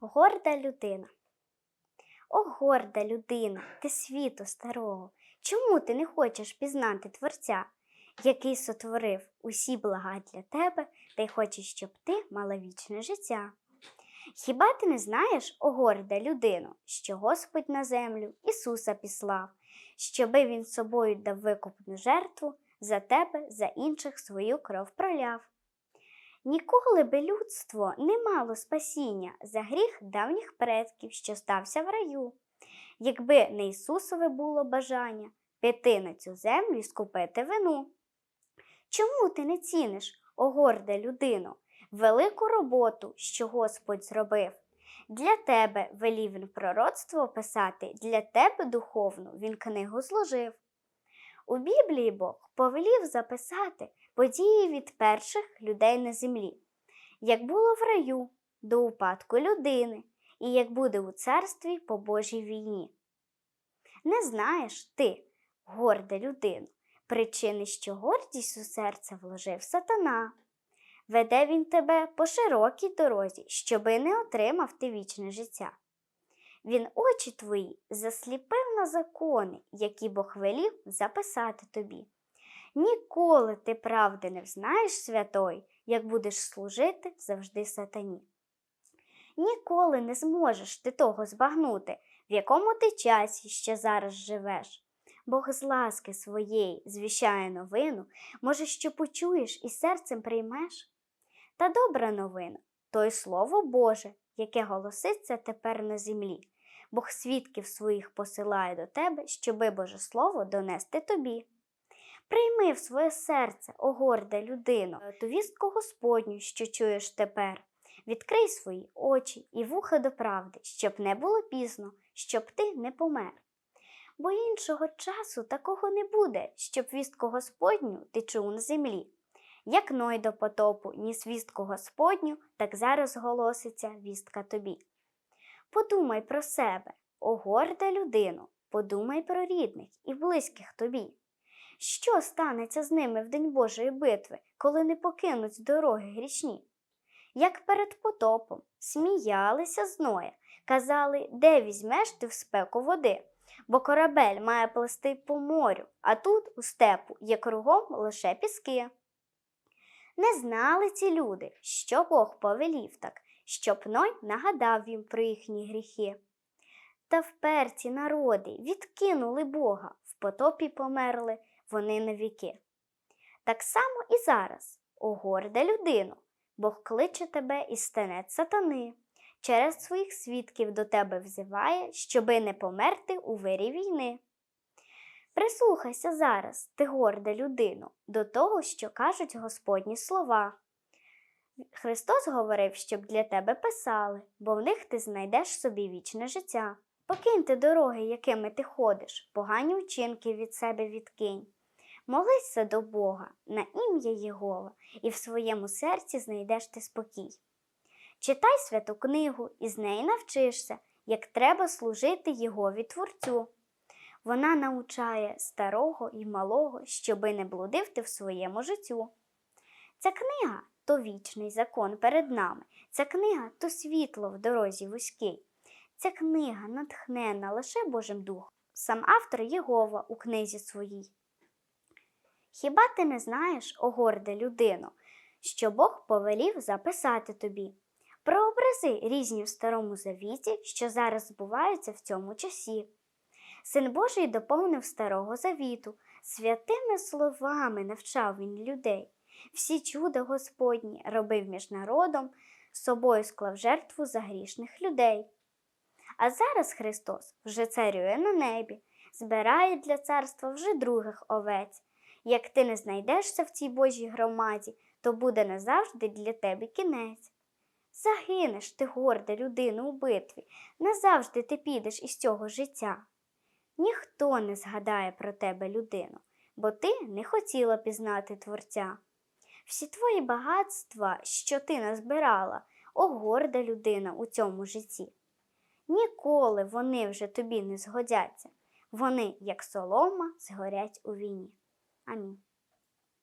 Горда людина. О, горда людина, ти світу старого. Чому ти не хочеш пізнати Творця, який сотворив усі блага для тебе та й хочеш, щоб ти мала вічне життя? Хіба ти не знаєш, о горда людину, що Господь на землю Ісуса післав, щоби Він собою дав викупну жертву за тебе, за інших свою кров проляв? Ніколи би людство не мало спасіння за гріх давніх предків, що стався в раю, якби не Ісусове було бажання піти на цю землю і скупити вину. Чому ти не ціниш, о горда людино, велику роботу, що Господь зробив? Для тебе велів він пророцтво писати, для тебе духовну він книгу зложив. У Біблії Бог повелів записати події від перших людей на землі, як було в раю до упадку людини, і як буде у царстві по Божій війні. Не знаєш ти, горда людина, причини, що гордість у серце вложив сатана. Веде він тебе по широкій дорозі, щоби не отримав ти вічне життя. Він очі твої засліпив на закони, які Бог велів записати тобі. Ніколи ти правди не взнаєш святой, як будеш служити завжди сатані. Ніколи не зможеш ти того збагнути, в якому ти часі ще зараз живеш. Бог з ласки своєї звіщає новину, може, що почуєш і серцем приймеш? Та добра новина то Слово Боже, яке голоситься тепер на землі. Бог свідків своїх посилає до тебе, щоби Боже Слово донести тобі. Прийми в своє серце, о горда людино, ту вістку Господню, що чуєш тепер. Відкрий свої очі і вуха до правди, щоб не було пізно, щоб ти не помер. Бо іншого часу такого не буде, щоб вістку Господню ти чув на землі. Як Ной до потопу ніс вістку Господню, так зараз голоситься вістка тобі. Подумай про себе, о горда людину, подумай про рідних і близьких тобі. Що станеться з ними в день Божої битви, коли не покинуть дороги грішні? Як перед потопом сміялися з Ноя, казали, де візьмеш ти в спеку води, бо корабель має плести по морю, а тут, у степу, є кругом лише піски. Не знали ці люди, що Бог повелів так, щоб Ной нагадав їм про їхні гріхи. Та вперті народи відкинули Бога, в потопі померли вони навіки. Так само і зараз, о горда людину, Бог кличе тебе із стенець сатани, через своїх свідків до тебе взиває, щоби не померти у вирі війни. Прислухайся зараз, ти горда людину, до того, що кажуть Господні слова. Христос говорив, щоб для тебе писали, бо в них ти знайдеш собі вічне життя. Покиньте дороги, якими ти ходиш, погані вчинки від себе відкинь. Молися до Бога на ім'я Єгова, і в своєму серці знайдеш ти спокій. Читай святу книгу і з неї навчишся, як треба служити Єгові Творцю. Вона научає старого і малого, щоби не блудив ти в своєму життю. Ця книга то вічний закон перед нами, ця книга то світло в дорозі вузькій. Ця книга натхнена лише Божим Духом, сам автор Єгова у книзі своїй. Хіба ти не знаєш, о горда людино, що Бог повелів записати тобі? Про образи різні в Старому Завіті, що зараз збуваються в цьому часі. Син Божий доповнив Старого Завіту, святими словами навчав він людей. Всі чуда Господні робив між народом, собою склав жертву за грішних людей. А зараз Христос вже царює на небі, збирає для царства вже других овець. Як ти не знайдешся в цій Божій громаді, то буде назавжди для тебе кінець. Загинеш ти, горда людина, у битві, назавжди ти підеш із цього життя. Ніхто не згадає про тебе, людину, бо ти не хотіла пізнати Творця. Всі твої багатства, що ти назбирала, о горда людина у цьому житті. Ніколи вони вже тобі не згодяться, вони, як солома, згорять у війні. 아니.